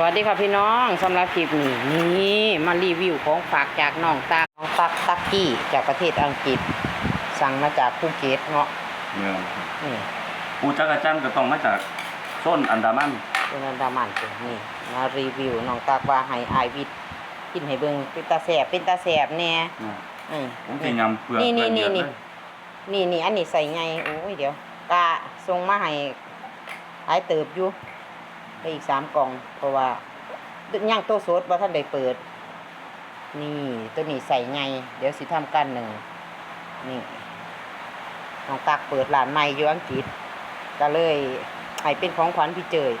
สวัสดีค่ะพี่น้องสำหรับคลิปนี้นี่มารีวิวของฝากจากน้องตาน้องตักตักกี้จากประเทศอังกฤษ สั่งมาจากภูเก็ตเนาะเมืองนี่ปูจักรจันทร์ก็ต้องมาจากโซนอันดามันเป็นอันดามันตัวนี่มารีวิวน้องตักว่าให้อายวิทย์กินให้เบิ่งเป็นตาแสบเป็นตาแสบแน่นะอืมผมสิยำเปลือกนี่นี่ละเอีนี่ยดนี่เลยนี่นี่อันนี้ใส่ไงโอ้ยเดี๋ยวกาส่งมาให้หลายเติบอยู่ ไปอีกสามกล่อง เพราะว่าย่างโตวสดว่าท่านได้เปิด นี่ตัวนี้ใส่ไง เดี๋ยวสิทำกันหนึ่งนี่น้องตักเปิดร้านใหม่อยู่อังกฤษ ก็เลยให้เป็นของขวัญพี่เจย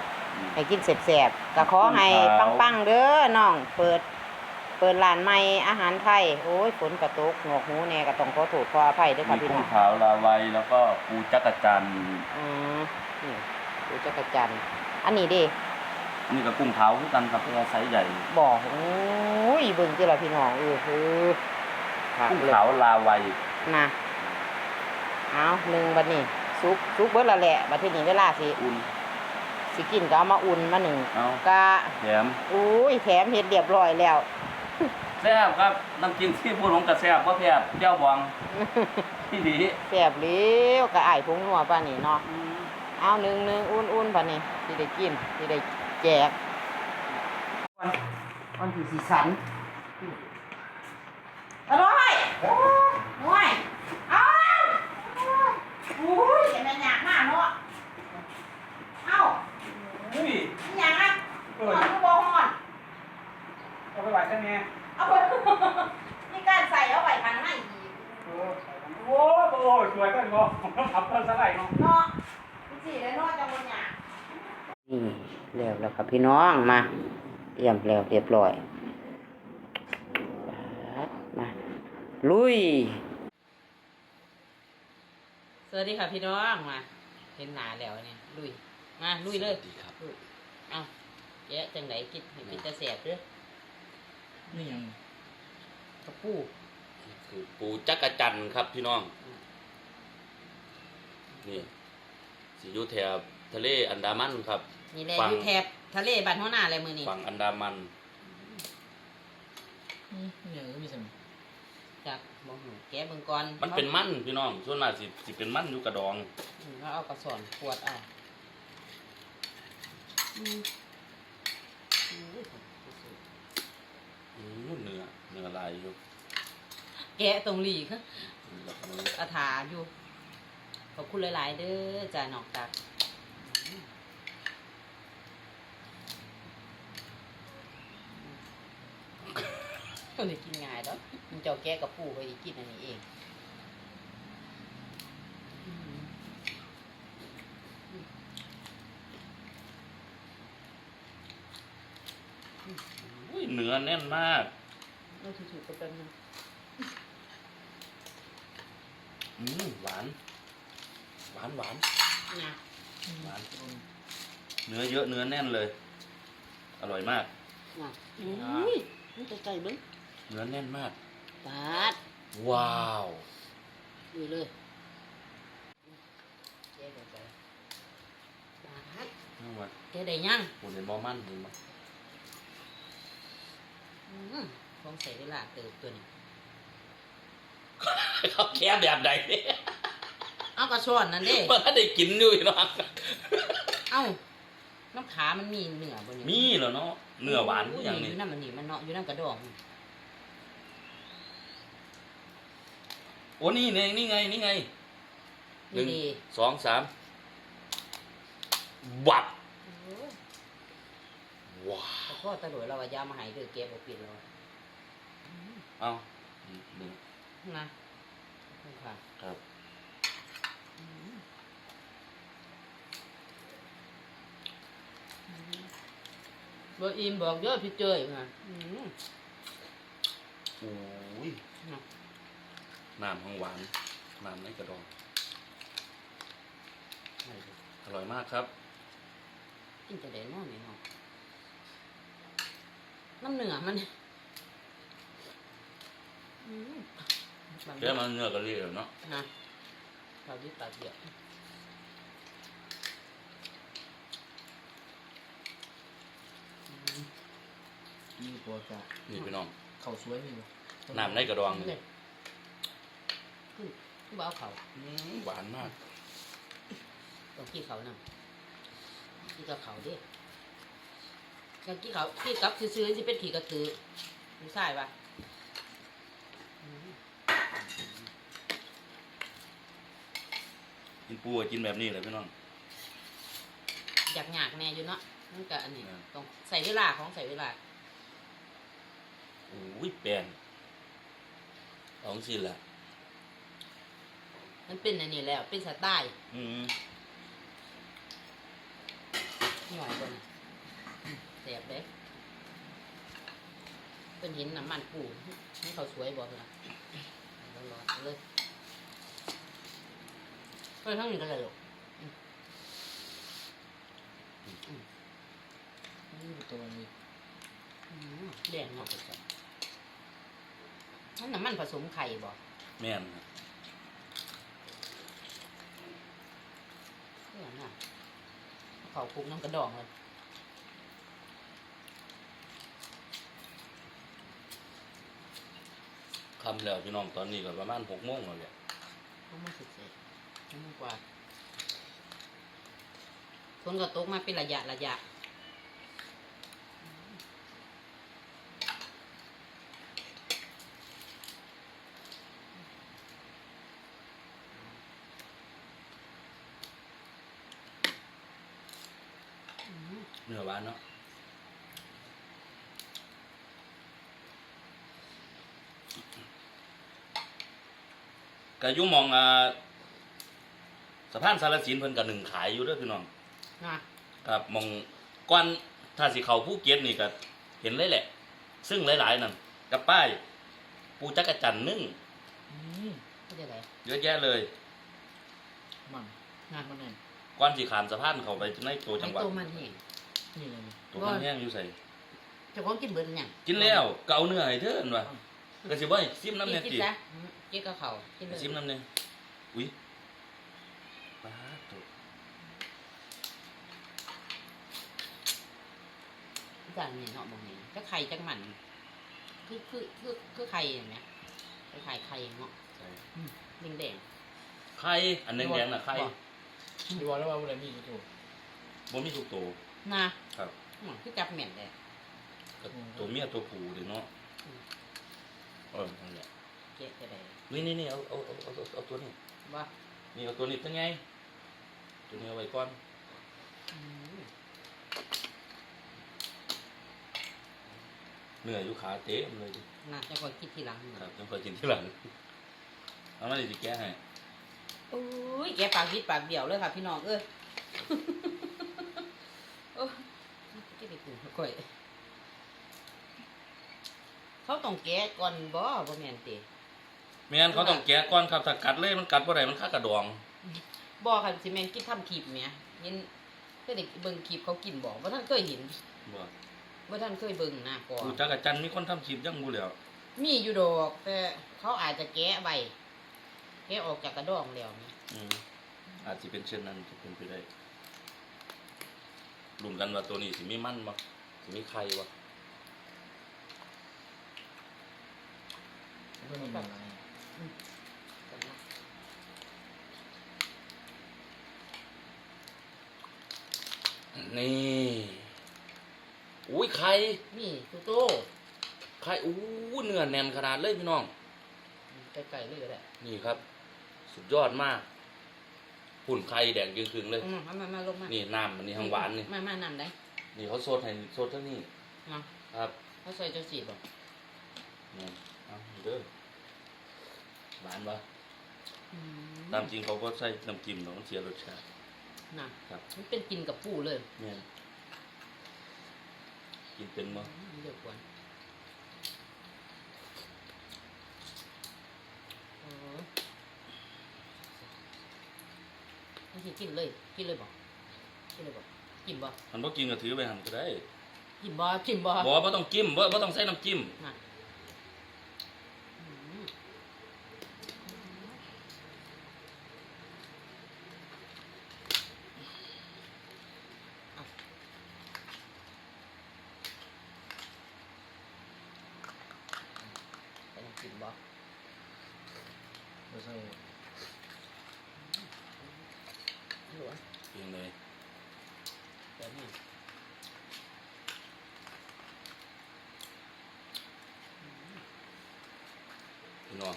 ให้กินแสบๆก็ขอให้ปังๆเด้อน้อง เปิด เปิดร้านใหม่อาหารไทย โอ้ยฝนกระตกหนวกหูแน่ก็ต้องขอโทษขออภัยเด้วยค่ะมีพี่กุ้น้งองขาวลาวัยแล้วก็ปูจักรจันทร์อืมนี่ดูจักรจันทร์ อันนี้เดิอันนี้ก็กุ้งขาวคือกันครับตัวไซส์ใหญ่บอกโอ้ยเบิ่งที่ละพี่น้องเออคือค่ะกุ้งเลยขาวลาวัยนะเอาหนึ่งบัดนี้ซุปซุปเบิดละแหละบัดทีนี้เวลาสิอุ่นสิกินก็เอามาอุ่นมาหนึ่งเอากะแถมอุ้ยแถมเฮ็ดเรียบร้อยแล้วแซ่บครับน้ำจิ้มซีฟู้ดของกระแซ่บก็แซ่บเจ้าบองที่ดีแซ่บเลี้ยวกะอ้ายพงนัวป่านนี้เนาะ เอาหนึ่งหนึ่งอุ่นอุ่นป่านนี้สิได้กินสิได้แจกวันวันที่สิสันอร่อยโอ้ยเอาโอ้ยจะเป็นหยากมากเนาะเอาอุ้ยเป็นหยากอะเอหออนกูบอหอนเอาไปไหวกันไงเอาไปนี่การใส่เอาไว้ข้างในอีกโอ้โหโอ้สวยก็งอขับเพิ่มสไลด์เนาะเนาะพี่สี่เลยเนาะจังบนหยากนี่แล้วแล้วครับพี่น้องมาเตรียมแล้วเรียบร้อยมาลุย สวัสดีค่ะพี่น้องมา เห็นหนาแล้วเนี่ยลุย มาลุยเลยดีครับลุยเอาแยะจังไหนกินเห็นกินจะแสบเด้อนี่ยังกระปูคือปูจักรจันทร์ครับพี่น้อง นี่ สิอยู่แถบทะเลอันดามันครับ นี่แหละฟัง อยู่แถบทะเลบ้านหัวหน้าอะไรมือนี่ฝั่งอันดามันนี่ยังก็มีสมจากบ่หูแกะเบิ่งก่อนมันเป็นมันพี่น้องส่วนมากสิสิเป็นมันอยู่กระดองอืมเขาเอากระสอนขวดเอาอืมอุ้ยอืมเนื้อเนื้อลายอยู่แกะตรงหลีค่ะอาถาอยู่ ขอบคุณหลายๆเด้อจ่าหนอกตักคนนี้กินง่ายแล้วมันเจ้าแกะกับปูไปกินอันนี้เองอืมอุ้ยเนื้อแน่นมากเอาถูกๆก็เป็นงอืมหวาน หวานหวานนะหวานเนื้อเยอะเนื้อแน่นเลย อร่อยมากนะอุ้ยมันจะใจเบิ้งเนื้อแน่นมากปาดว้าวดูเลยแกะลงไปปาดนี่มันแกะได้ยังหุ่นเห็นบอมันเห็นไหมอืมของใส่เวลาเติบตัวนี้เขาแค่แบบใดเอากระชอนนั่นเด้มันถ้าได้กินอยู่พี่น้องเอ้าน้ำขามันมีเนื้อบ่เนี่ยมีเหรอเนาะเนื้อหวานอย่างนี้นี้อยู่นั่นมันนี่มันเนาะอยู่นั่นกระดองโอ้นี่ไงนี่ไงนี่ไงหนี่นึ่งดีสองสามวับโอ้ยว้าวแต่พ่อตะโดยเราว่ายามาใหายเด้อแกะบ่เปลี่ยนแล้วเอาหนึ่งนะนี่ค่ะครับ อืม บ่อิ่มบอกเยอะพี่เจยค่ะอืมโอ้ยเนาะน้ำของหวานน้ำในกระดองอร่อยมากครับกินจะได้นอนนี่เนาะน้ำเหนือมันอืมบางแค่มันเนื้อกระเรียวเนาะนะเราดิบปากเดียวอื มีตัวกะนี่พี่น้องเขาสวยนี่บ่น้ำในกระดองนี่เลยขึ้นขึ้นบ่เอาเขาอืมหวานมากต้องกี้เขานำกี้กับเขาเด้ยังกี้เขากี้กับซื้อๆสิเป็นขี่กระถือไม่ใช่ปะอืมกินปูก็กินแบบนี้เลยพี่น้องอยากหยากแน่อยู่เนาะนั่นก็อันนี้อ่าต้องใส่เวลาของใส่เวลา โอ้ยแปลงเอาสิล่ะมันเป็นอันนี้แล้ว เป็นสไตล์อืมหน่อยคนเสียบเด้เป็นเห็นน้ำมันปูให้เขาสวยบอกเลยร้อนๆเลยเฮ้ยทั้งนี้ก็เลยหรอกนี่ตัวนี้อืมแดงเนาะ นั่นน้ำมันผสมไข่บอกแม่นครับเพื่อนน่ะเขาคลุกน้ำกระดองเลยคำแล้วพี่น้องตอนนี้ก็ประมาณหกโมงแล้วแหละเขามาสุดเสร็จมากกว่าฝนก็ตกมาเป็นระยะระยะ อืม เนื้อหวานเนาะกะอยุ่หมองอ่าสะพานสารสินเพิ่นกะหนึ่งขายอยู่เด้อพี่น้องนะครับหมองก้อนถ้าสิเขาผู้เกียรตินี่ก็เห็นเลยแหละ ซึ่งหลายๆนั่นกับป้าย ปูจักรจันทร์นึ่งอืมเขาจะอะไรเยอะแยะเลยมันนะมันแน่นก้อนสีขามสะพานเขาไปในตัวจังหวัดไอ้ตัวมันแห้ง นี่เลยนี่ตัวมันแห้งอยู่ใส่เจะของกินเบิดหยังกินแล้วก็เอาเนื้อให้เธออันว่ะก็สิบ่ให้ซิมน้ำเนี่ยกินติซะอืมกินกับเขาวกินเลยซิมน้ำเนี่ยอุ้ยป้าดตัวจานนี่เนาะบางนี้ก็ไข่จังมันคือคือคือคือไข่เห็นไหมคล้ายๆไข่เนาะใส่แดงแดงไข่อันแดงๆน่ะไข่ดีว่าแล้วว่าอะไรมีตัว บ่มีทุกตัวๆ นะครับอืมคือจับเหม็นเลยก็ตัวเมียตัวผู้เด้เนาะเออนั่นแหละเจ๊จะได้นี่นี่นี่เอาเอาเอาเอาเอาตัวนี้ว่านี่เอาตัวนี้เป็นไงตัวนี้เอาไว้ก่อนอืมเนื้ออยู่ขาเต๊ะเลยดิน่าจะคอยคิดทีหลังคนะรับต้องคอยกินที่หลังเอามาดิสิแก้ให้โอ้ยแกปากวิดปากเดี่ยวเลยค่ะพี่น้องเอ้ยโอ้ยแก ไปกูก่อย เขาต้องแกะก่อนบ่บ่แม่นติไม่งั้นเขาต้องแกะก่อนครับถ้ากัดเลยมันกัดบ่ได้มันคากระดองบ่ค่ะสิแม่นกินทำคลิปแหมเห็นเคยได้เบิ่งคลิปเขากินบ่บ่ท่านเคยเห็นบ่บ่ท่านเคยเบิ่งนะก่อดูจักรจันทร์มีคนทำคลิปยังบ่แล้วมีอยู่ดอกแต่เขาอาจจะแกะไว้แกะออกจากกระดองแล้วนะอืมอาจสิเป็นเช่นนั้นจะเป็นไปได้ลุ้นกันว่าตัวนี้สิมีมันบ่ สิมีไข่บ่ก็มีอะไรนี่ อุ้ยไข่นี่ตุโตไข่อู้เนื้อแน่นขนาดเลยพี่น้อง ไกลๆเลยก็ได้นี่ครับ สุดยอดมากหุ่นไข่แดงจึงๆเลยอืมมามามาลงมา นี่น้ำมันนี่ทางหวานนี่ มามานํได้ นี่เขาโซดให้โซดทั้งนี้เนาะครับเขาใส่จังซี่บ่นี่เอาเด้อหวานปะอืมตามจริงเขาก็ใส่น้ำจิ้มเนาะมันเสียรสชาติน่ะครับมันเป็นกินกับปูเลยเนี่ยกินเป็นมั้อืมเดี๋ยวก่อนโอ้ยมันสิกินเลย กินเลยบ่กินเลยบ่กิ กินบ่มันบ่กินก็ถือไปหันก็ได้กินบ่กินบ่บ่บ่ต้องจิ้มบ่บ่ต้องใส่น้ำจิ้มกินบ่ไม่ใช่เนเลย พี่น้อง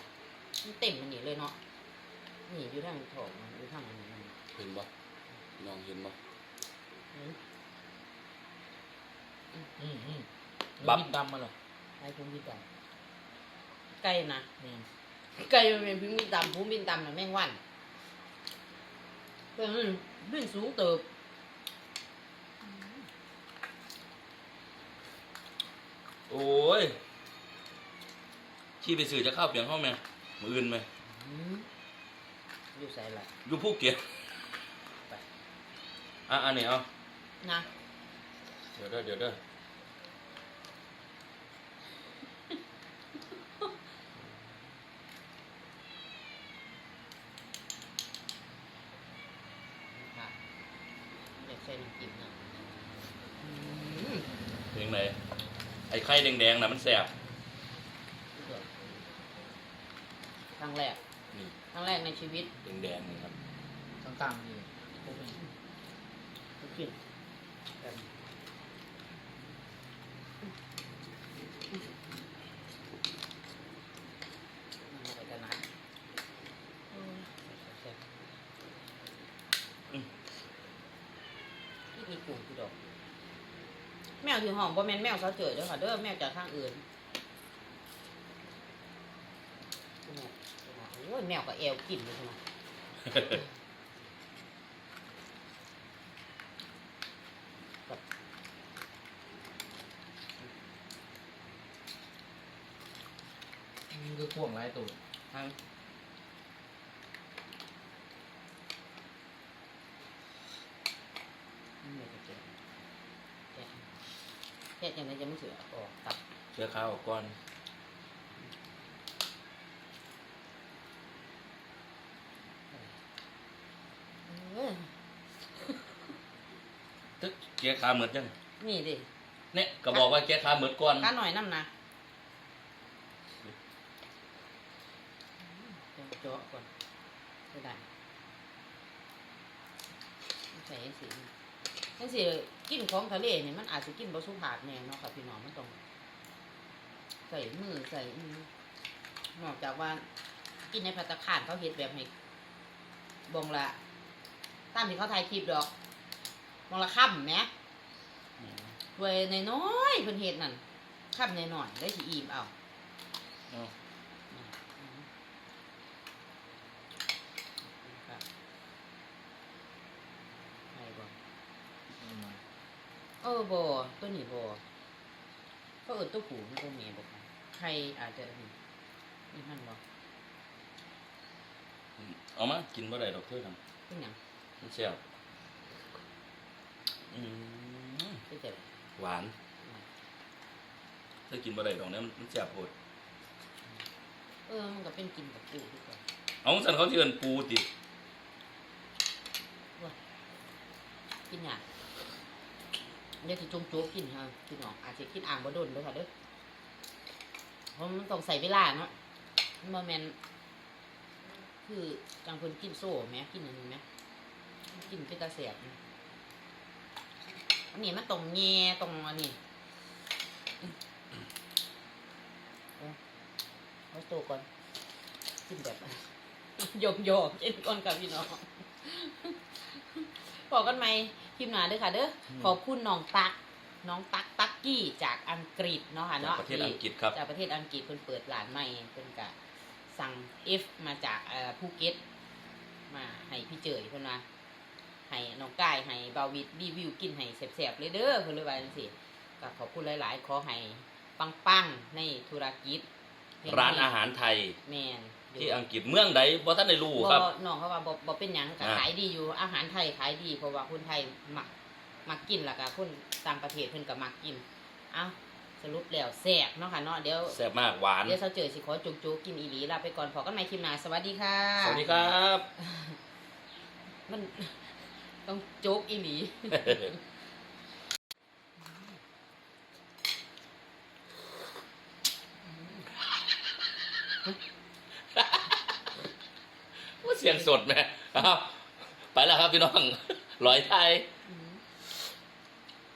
มันเต็มมันนี่เลยเนาะนี่อยู่ทางท้องอยู่ทางอันนี้มันเห็นบ่พี่น้องเห็นบ่เห็นอืมอืมบับบินดำมาเหรอไอ้ภูมิบินดำไก่นะแม่นไก่มันเป็นภูมิบินดำภูมิบินดำน่ะแม่งวันเพิ่นมันบินสูงเติบ โอ้ยขี้ไปซื้อจะเข้าวเปลี่ยนห้องไหมมืออื่นไหมอืมอยู่ใส่ละอยู่ภูเก็ตไปอะอันนี้เอานะเดี๋ยวเด้อเดี๋ยวเด้อ ค่ะเด็กใส่น้ำจิ้มนะอืม เพียงไหน ไอ้ไข่แดงๆน่ะมันแสบสุดยอดครั้งแรกนี่ครั้งแรกในชีวิตแดงๆนี่ครับต่างๆนี่พวกนี้ทุกสิ่งแบบมันเอาไปกันนะโอ้ยแซ่บๆที่มีกลุ่มที่ดอก แมวที่ห้องบ่แม่นแมวเขาเจอเด้อค่ะเด้อแมวจากทางอื่นโอ้ยแมวกับแอวกินเลยใช่ไหมมันคือข่วงหลายตัวทางนี่จะเจ็บแกะแกะ ยังไงจะไม่เสือออกตับเชื้อข้าวออกก่อนเออตึกเกียร์ขาเหมือนจังนี่ดิเนี่ยก็บอกว่าเกียร์ขาเหมือนก่อนก้าหน่อยน้ำนะเจาะก่อนไม่ได้ใส่ยังสี ยังสีกินของทะเลเนี่ยมันอาจจะกินบะสุภาพแน่เนาะค่ะพี่น้องมันต้องใส่มือใส่อืมนอกจากว่ากินในพัตตาคารเขาเฮ็ดแบบให้บองละตามที่เขาถ่ายคลิปดอกบองละค่ำแหมด้วยในน้อยๆเพิ่นเฮ็ดนั่นค่ำในน้อยๆได้สิอิ่มเอา เอา อืมครับใช่บ่ อืม เออบ่ตัวนี้บ่เขาเอิ้นตัวผู้มันตัวเมียบ่ครับใครอาจจะนี่นี่มันบ่เอามากินบ่ได้ดอกเพื่อนเป็นหยังมันแซ่บอืมเป็นจังหวานถ้ากินบ่ได้ดอกเนี้ยมันแซ่บโพดเออมันก็เป็นกินกับปูทุกคนเอาสันเขาสิเอิ้นปูติกินหยัง เดี๋ยวสิจงโจ๊กกินฮะพี่น้องอาจจะกินอ่างบ่โดนด้อค่ะเด้อเพราะมันต้องใส่เวลาเนาะมันบ่แมนคือจังเพิ่นกินโซ่แหมกินอันนี้แหมกินเป็นตาแสบนะอันนี้มันต้องแง่ต้องอันนี้เอาเอาโตก่อนกินแบบโยกโยกกินก่อนกับพี่น้องบอกกันไหม ลิปหนาเด้อค่ะเด้ออขอบคุณน้องตัก น้องตักตักกี้จากอังกฤษเนาะค่ะจากเนาะประเทศอังกฤษครับ จากประเทศอังกฤษเพิ่นเปิดร้านใหม่เพิ่นกะสั่ง F มาจากเอ่อภูเก็ตมาให้พี่เจยเพิ่นว่าให้น้องกายให้บาวิดรีวิวกินให้แซ่บๆเลยเด้อเพิ่นเลยว่าจังซี่ก็ขอบคุณหลายๆ ขอให้ปังๆในธุรกิจร้านอาหารไทย แม่นอยู่ ที่อังกฤษเมืองใดบ่ทันได้รู้บ่ครับน้องเขาว่าบ่บ่เป็นหยังก็อ่าขายดีอยู่อาหารไทยขายดีเพราะว่าคนไทยมักมักกินแล้วก็คนต่างประเทศเพิ่นก็มักกินเอ้าสรุปแล้วแซ่บเนาะค่ะเนาะเดี๋ยวแซ่บมากหวานเดี๋ยวเซาเจอสิขอจุกจุกกินอีหลีลาไปก่อนพอกันใหม่คลิปหน้าสวัสดีค่ะ สวัสดีครับ มันต้องโจ๊กอีหลี เสียงสดไหมอ้าวไปแล้วครับพี่น้องลอยไทย